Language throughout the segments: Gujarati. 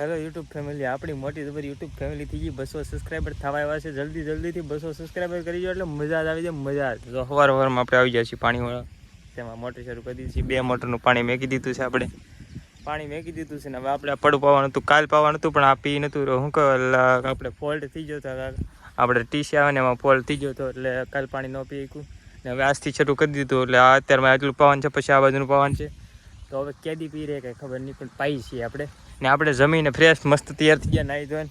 હેલો યુટ્યુબ ફેમિલી આપણી મોટી જબર યુટ્યુબ ફેમિલી થઈ ગઈ બસો સબસ્ક્રાઈબર થવા આવ્યા છે. જલ્દી, જલ્દીથી બસો સબસ્ક્રાઈબર કરી એટલે મજા જ આવી જાય, મજા જ. તો સવાર સવારમાં આપણે આવી જાય છીએ પાણીવાળા. તેમાં મોટર શરૂ કરી દીધી છે. બે મોટરનું પાણી મેકી દીધું છે આપણે. પાણી મેકી દીધું છે ને હવે આપણે પડું પાવાનું હતું, કાલ પાવાનું હતું, પણ આ પી રહ્યું. શું કહે આપણે ફોલ્ટ થઈ ગયો હતો આપણે ટીસી આવે ને એમાં ફોલ્ટ થઈ ગયો એટલે કાલ પાણી ન પી શકું ને હવે આજથી શરૂ કરી દીધું, એટલે આ અત્યારમાં આટલું પાવાનું છે, પછી આ બાજુનું પાવાનું છે. તો હવે કેદી પી રહે કંઈ ખબર નહીં, પણ પાઈ છીએ આપણે. ને આપણે જમીને ફ્રેશ મસ્ત તૈયાર થઈ ગયા, નાહી ધોઈને.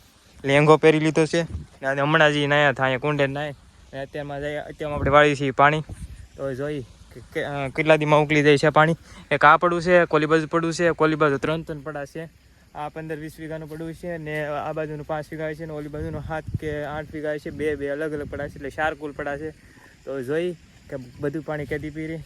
લેંગો પહેરી લીધો છે. ને હમણાં જ નાયા થાય કુંડે નાય. ને અત્યારમાં જઈએ, અત્યારમાં આપણે વાળી છીએ પાણી. તો જોઈ, કે, કે- કેટલા દીમાં ઉકલી જાય છે પાણી. એક આ પડું છે, કોલી બાજુ પડું છે, કોલી બાજુ ત્રણ ત્રણ પડા છે. આ પંદર વીસ વીઘાનું પડું છે ને આ બાજુનું પાંચ વીઘા છે ને ઓલી બાજુનું સાત કે આઠ વીઘા છે, બે બે અલગ અલગ પડા છે, એટલે ચાર કુલ પડા છે. તો જોઈ કે બધું પાણી કેદી પીરી.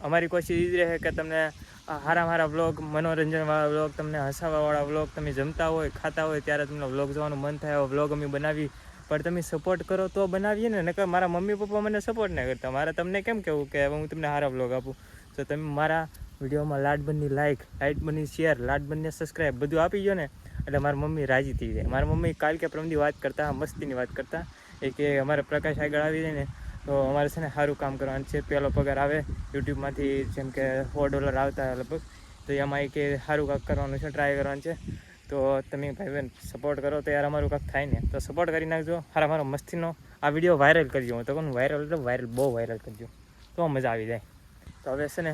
અમારી કોશિશ એ જ રહે કે તમને હારા હારા વ્લોગ મનોરંજનવાળા વ્લોગ તમને હસાવાવાળા વ્લોગ તમે જમતા હોય, ખાતા હોય, ત્યારે તમને વ્લોગ જોવાનું મન થાય એવા વ્લોગ અમે બનાવી. પણ તમે સપોર્ટ કરો તો બનાવીએ ને, નકર મારા મમ્મી પપ્પા મને સપોર્ટ ના કરતા. મારે તમને કેમ કહેવું કે હું તમને સારા વ્લોગ આપું? તો તમે મારા વિડીયોમાં લાડબનની લાઇક લાડબનની શેર લાડબનને સબસ્ક્રાઈબ બધું આપી ગયો ને, એટલે મારી મમ્મી રાજી થઈ જાય. મારા મમ્મી કાલ કે પ્રમદી વાત કરતા, મસ્તીની વાત કરતા, એ કે અમારે પ્રકાશ આગળ આવી જાય ને તો અમારે છે ને સારું કામ કરવાનું છે. પહેલો પગાર આવે યુટ્યુબમાંથી, જેમ કે સો ડોલર આવતા લગભગ, તો એમાં એ કે સારું કાંક કરવાનું છે ટ્રાય કરવાનું છે. તો તમે ભાઈ બહેન સપોર્ટ કરો, તો યાર અમારું કાંક થાય ને. તો સપોર્ટ કરી નાખજો. હારા મારો મસ્તીનો આ વીડિયો વાયરલ કરજો હું તો કહું વાયરલ એટલે વાયરલ બહુ વાયરલ કરજો તો મજા આવી જાય. તો હવે છે ને,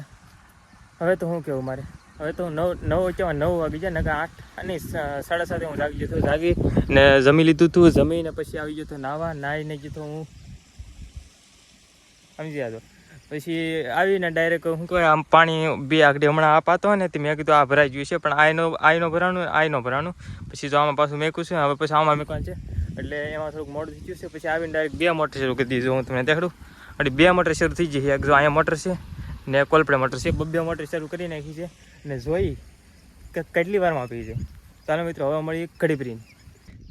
હવે તો શું કહેવું મારે? હવે તો નવ નવ કેવા નવ વાગી જાય ને કે આઠ અને સાડા સાતે હું જાગી જતો, જાગી ને જમી લીધું તું, જમીને પછી આવી જતો, નાવા નાહીને જતો હું. સમજી જતો પછી આવીને ડાયરેક્ટ શું કહેવાય આમ પાણી બે આગળ હમણાં આ પાતો હોય ને તે મેં કીધું આ ભરાઈ ગયું છે, પણ આઈનો આઈનો ભરાણું આઈનો ભરાણું. પછી જો આમાં પાછું મેકું છે, હવે પછી આમાં મેકવાનું છે. એટલે એમાં થોડુંક મોડું થઈ ગયું છે, પછી આવીને ડાયરેક્ટ બે મોટર શરૂ કરી દીધું હું તમને દેખાડું. એટલે બે મોટર શરૂ થઈ જશે એક જો અહીંયા મોટર છે, ને કોલપડે મોટર છે બબ્બે મોટર શરૂ કરી નાખી છે, ને જોઈ કે કેટલી વારમાં પી છે. ચાલો મિત્રો, હવે મળી કડી પ્રીન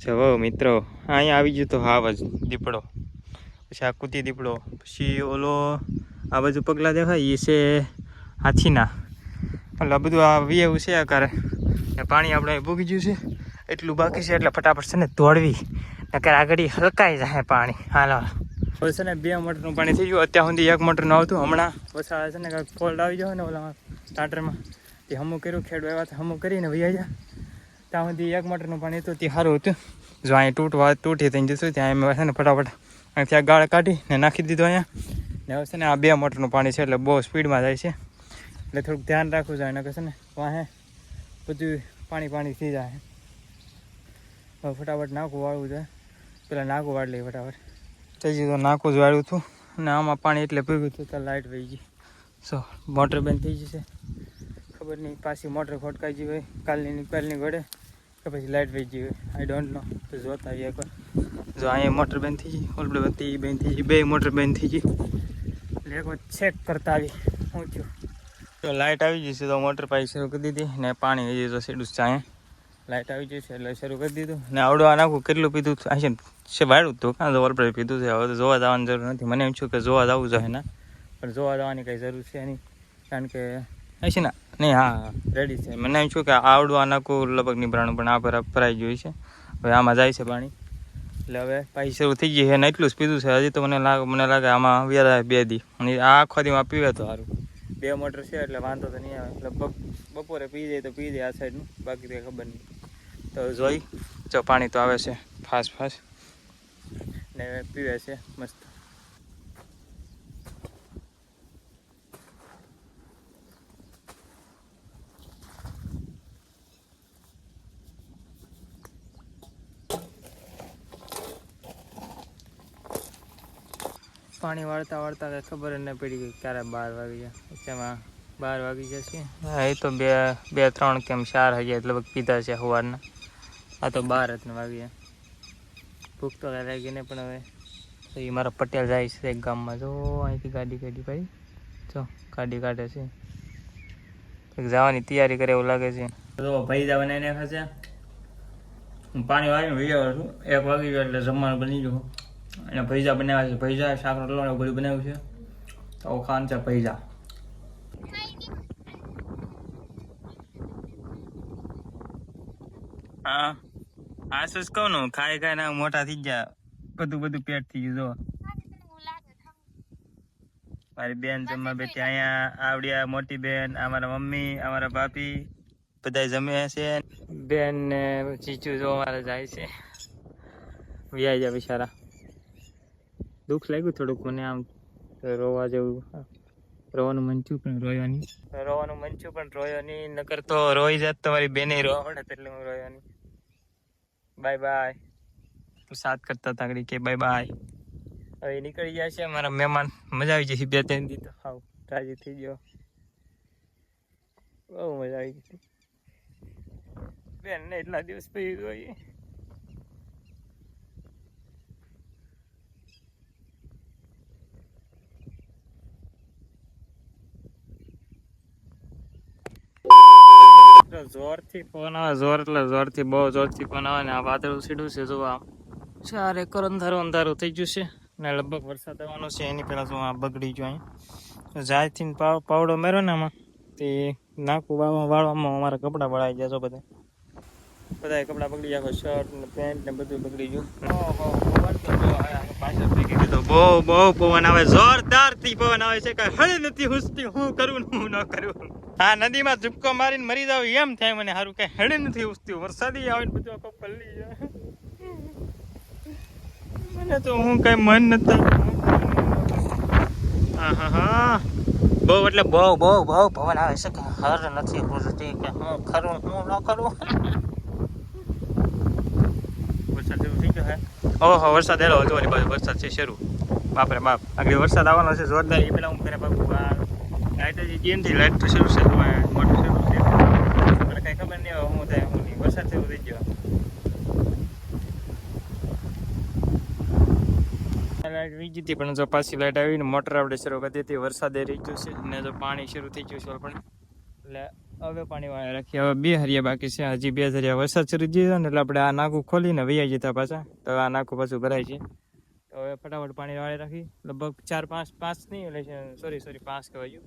જવો મિત્રો, અહીંયા આવી ગયો તો હાવ જ દીપડો. પછી આ કૂતી દીપડો. પછી ઓલો આ બાજુ પગલાં દેખાય એ છે હાથીના. એટલે બધું આ વીએવું છે આ કરે ને પાણી આપણે ભૂગી ગયું છે. એટલું બાકી છે, એટલે ફટાફટ છે ને દોડવી નકર આગળ હલકાઈ જાય પાણી. હાલો હવે છે ને બે મોટરનું પાણી થઈ ગયું. અત્યાર સુધી એક મોટરનું આવતું. હમણાં વસાળા છે ને કાંઈક ફોલ્ટ આવી જાય ને ઓલા ટાટરમાં તે હમું કર્યું ખેડવા આવ્યા તો હમું કરીને વૈયા જાય ત્યાં સુધી એક મોટરનું પાણી હતું, તે સારું હતું. જો અહીં તૂટવા તૂટી થઈને જતું ત્યાં એમ છે ને ફટાફટ અહીંથી આ ગાળ કાઢી ને નાખી દીધો અહીંયા. ને હવે છે ને આ બે મોટરનું પાણી છે એટલે બહુ સ્પીડમાં જાય છે. એટલે થોડુંક ધ્યાન રાખવું જોઈએ નકર છે ને વાહે બધું પાણી પાણી થઈ જાય. હવે ફટાફટ નાખું વાળવું જોઈએ. પેલા નાખું વાળ લઈ ફટાફટ. થઈ તો નાખું જ વાળ્યું હતું અને આમાં પાણી એટલે ભેગું હતું તો લાઇટ વહી ગઈ. સો મોટર બંધ થઈ જશે. ખબર નહીં પાછી મોટર ખોટકાઈ ગઈ હોય કાલની કાલની ઘડે કે પછી લાઇટ વહી ગઈ આઈ ડોન્ટ નો તો જોતા આવીએ એકવાર. જો અહીંયા મોટર બંધ થઈ ગઈ ઓલબડે બધી બંધ થઈ ગઈ, બે મોટર બંધ થઈ ગઈ. એટલે એકવાર ચેક કરતા આવી થયું તો લાઇટ આવી જશે તો મોટર પાઈ શરૂ કરી દીધી ને પાણી હજી તો સીડું ચાય લાઇટ આવી જશે એટલે શરૂ કરી દીધું. ને આવડું આ નાખું, કેટલું પીધું છે? છે વાળું તો કાં તો ઓલરેડી પીધું છે. હવે તો જોવા જવાની જરૂર નથી. મને એમ છું કે જોવા જવું જોઈએ ના. પણ જોવા જવાની કંઈ જરૂર છે નહીં. કારણ કે હશે ને, નહીં, હા રેડી છે. મને એમ છું કે આવડું આ નાખું લગભગ નીભરાણું પણ આ ભરાઈ ગયું છે. હવે આમાં જાય છે પાણી. એટલે હવે પાછી શરૂ થઈ ગઈ છે ને એટલું જ પીધું છે. હજી તો મને લાગે મને લાગે આમાં વ્યારા બે દી. અને આ આખો દીમાં પીવે તો સારું. બે મોટર છે એટલે વાંધો તો નહીં આવે. લગભગ બપોરે પી જાય તો પી જાય આ સાઈડનું બાકી કંઈ ખબર નહીં. તો જોઈ, જો પાણી તો આવે છે ફાસ્ટ ફાસ્ટ ને પીવે છે મસ્ત. પાણી વાળતા વાળતા કઈ ખબર જ ન પડી ગઈ ક્યારે બાર વાગી ગયા તેમાં બાર વાગી જશે હા એ તો બે બે ત્રણ કેમ ચાર હજાર એટલે પીધા છે સવારના આ તો બાર જ ને વાગ્યા ભૂખ તો કાંઈ લાગી નહીં પણ હવે. તો એ મારા પટેલ જાય છે એક ગામમાં. જો અહીંથી ગાડી કાઢી ભાઈ જો ગાડી કાઢે છે. જવાની તૈયારી કરે એવું લાગે છે. તો ભાઈ જવા બનાવીને ખાશે હું પાણી વાળીને વહી છું. એક વાગી ગયો એટલે જમવાનું બની ગયું. અને ભૈજા બનાવ્યા છે. ભૈજા શાક, રોટલો એવું બધું બનાવ્યું છે. તો ખાન છે ભૈજા હા. આ શું કહું ને, ખાઈ ખાઈ ના મોટા થઈ ગયા. બધું બધું પેટ થઈ ગયું, જો. મારી બેન જમવા બેઠી. અહીંયા આવડ્યા, મોટી બેન, અમારા મમ્મી, અમારા ભાભી બધા જમ્યા છે. બેન ને ચીચુ જો અમારે જાય છે. વ્યાઈ જાય બિચારા. દુઃખ લાગ્યું થોડુંક મને આમ. રોવા જેવું રોવાનું મન થયું પણ રોયો નહીં રોવાનું મન થયું પણ રોયો નહીં નકર તો રોઈ જાત તમારી બેને રોવા પડે એટલે હું રોયો નહીં બાય બાય તું સાથ કરતા તાગડી કે બાય બાય હવે નીકળી ગયા છે મારા મહેમાન. મજા આવી જશે બે ત્રણ દી તો. હાવ રાજી થઈ ગયો. બહુ મજા આવી ગઈ. બેન ને એટલા દિવસ પછી જોઈએ જોરથી ફોન આવે, જોર એટલે જોરથી બહુ જોરથી ફોન આવે ને આ વાદળું સીડું છે જો આમ. ચાર એકર અંધારું અંધારું થઈ ગયું છે ને લગભગ વરસાદ આવવાનો છે, એની પહેલાં શું આ બગડી ગયું અહીં. જાયથી પાવ, પાવડો મેરો ને આમાં, તે નાખું વાળવા વાળવામાં અમારા કપડાં વળાઈ છો બધા. બધા કપડાં બગડી ગયા શર્ટ ને પેન્ટ ને બધું બગડી ગયું. જો બહુ બહુ પવન આવે જોરદારથી પવન આવે છે, કઈ હળી નથી હુસતી, હું કરું હું ન કરું. આ નદીમાં ઝુપકો મારીને મરી જાવ એમ થાય મને. સારું કઈ હેડી નથી ઉસતું વરસાદી આવે બધું આખો પલ્લી જાય. મને તો હું કઈ મન આહાહા. બહુ એટલે બહુ બહુ બહુ પવન આવે છે હર નથી પૂછતી કે હું ખરું, હું ન કરું વરસાદ શરૂ થઈ ગયો હે? ઓહો, વરસાદ હેલો, હજુ ઓલી વરસાદ છે શરૂ. બાપરે બાપ. આગળ વરસાદ આવવાનો છે, જોરદાર. એ પેલા હું કરે બાપુ આ લાઇટ હજી ગેમથી લાઇટ તો શરૂ છે તો મોટર શરૂ છે. મને કઈ ખબર નહીં, હવે હું થાય, હું વરસાદ શરૂ થઈ ગયો. લાઈટ વી હતી, પણ જો પાછી લાઈટ આવીને મોટર આપણે શરૂ કરી દીધી. વરસાદે રહી ગયો છે, ને જો પાણી શરૂ થઈ ગયું છે પણ. એટલે હવે પાણી વાળા રાખીએ. હવે બે હરિયા બાકી છે. હજી બે હરિયા વરસાદ શરૂ થઈ ગયો ને એટલે આપણે આ નાકું ખોલીને વૈયા જતા પાછા. તો આ નાકું પાછું ભરાય છે. હવે ફટાફટ પાણી વાળી રાખી. લગભગ ચાર, પાંચ પાંચ નહીં, એટલે સોરી સોરી પાંચ કહેવાયું.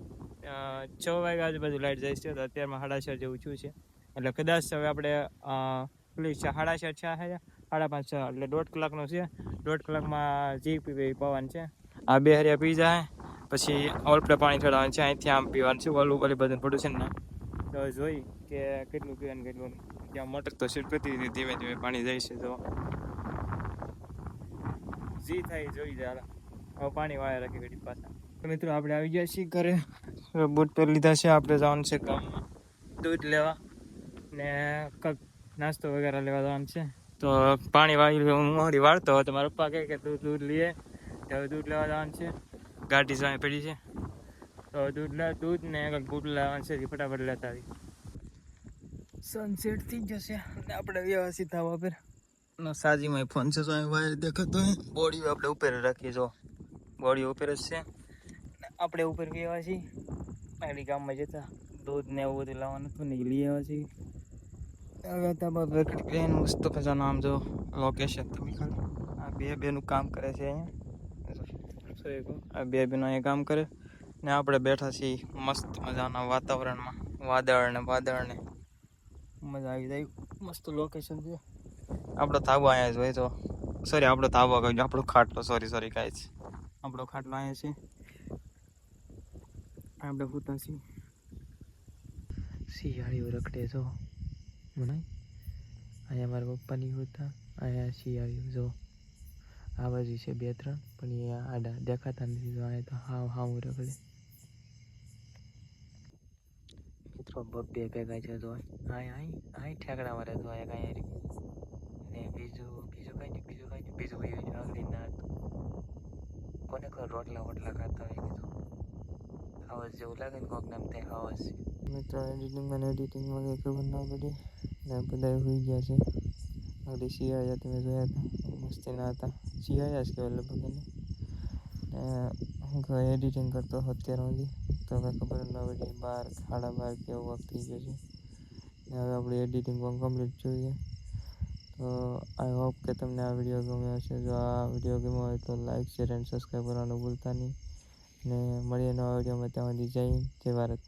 છ વાગે આજુબાજુ લાઈટ જાય છે, તો અત્યારમાં સાડા જેવું છું છે. એટલે કદાચ હવે આપણે પેલી છે સાડા છ છે, સાડા પાંચ છ, એટલે દોઢ કલાકનો છે. દોઢ કલાકમાં જે પીવે પવન છે, આ બે હરિયા પી જાય. પછી ઓલપડે પાણી ચડાવવાનું છે, અહીંથી આમ પીવાનું છે, ઓલું ઓલી બધું પડ્યું છે ને. તો જોઈ કે કેટલું પીવાનું, કેટલું ત્યાં મોટર તો સીટ કરી ધીમે ધીમે પાણી જાય છે, તો જી થાય, જોઈ જાય હવે પાણી વાળા રાખી ઘડી પાછા. મિત્રો, આપણે આવી ગયા છીએ ઘરે. બૂટ પહેરી લીધા છે, આપણે જવાનું છે ગામમાં. દૂધ લેવા ને કંઈક નાસ્તો વગેરે લેવા જવાનું છે. તો પાણી વાળી હું મોડી વાળતો હતો. મારા પપ્પા કહે કે દૂધ દૂધ લઈએ. તો દૂધ લેવા જવાનું છે. ગાડી સામે પડી છે. તો દૂધ લે, દૂધ ને કંઈક બૂટ લેવાનું છે ફટાફટ લેતા આવી સનસેટ થઈ જશે. આપણે વ્યવસ્થિત થવા પર. નો સાજીમાં ફોન છે તો અહીં વાયર દેખાતો હોય બોડી આપણે ઉપર રાખીએ જો. બોડી ઉપર જ છે. આપણે ઉપર ગયા છીએ. આગળ ગામમાં જતા. દૂધ ને એવું બધું લાવવાનું હતું ને લઈ આવ્યા છીએ. હવે મસ્ત મજાનું આમ જો લોકેશન તમે ખાલી. આ બે બેનું કામ કરે છે અહીંયા? આ બે બેનું અહીંયા કામ કરે. ને આપણે બેઠા છીએ મસ્ત મજાના વાતાવરણમાં. વાદળ ને વાદળ ને મજા આવી જાય. મસ્ત લોકેશન છે. આપણો તાબો અહીંયા જ હોય તો સોરી આપણો તાબો કહ્યું આપણો ખાટલો સોરી સોરી કાંઈ છે આપણો ખાટલો અહીંયા છે. આપણે પૂતા છીએ શિયાળીઓ રખડે જો. મને? અહીંયા મારા પપ્પાની હોતા. અહીંયા શિયાળીઓ જો. આ બાજુ છે બે, ત્રણ. પણ એ આડા દેખાતા નથી તો અહીંયા તો હાવ હાવ રખડે. મિત્રો બબ્બે ભેગા છે તો અહીં અહીં અહીં ઠેકડા મારે તો અહીંયા કાંઈ ને બીજું બીજું કાંઈ નહીં, બીજું કંઈ નહીં, બીજું ભાઈ આગળ ના કોને કોઈ રોટલા વોટલા ખાતા હોય કીધું હવસ જેવું લાગે ને કોક નામ થાય આવાજ. મિત્રો, એડિટિંગ મને એડિટિંગમાં કંઈ ખબર ના પડી. ને બધા હોઈ ગયા છે. આગળ શિયાળા તમે જોયા હતા? મસ્તી ના હતા. શિયાળા જ કહેવાય લગભગ એને. હું એડિટિંગ કરતો હતો અત્યાર સુધી. તો કંઈ ખબર ના પડી. બાર, સાડા બાર કેવો વખત થઈ ગયો છે. હવે આપણે એડિટિંગ પણ કમ્પ્લીટ જોઈએ. તો આઈ હોપ કે તમને આ વીડિયો ગમ્યો હશે. જો આ વીડિયો ગમ્યો હોય તો લાઇક શેર, એન્ડ સબસ્ક્રાઈબ કરવાનું ભૂલતા નહીં. ને મળીએ નવા વિડીયોમાં ત્યાં સુધી જય જય ભારત.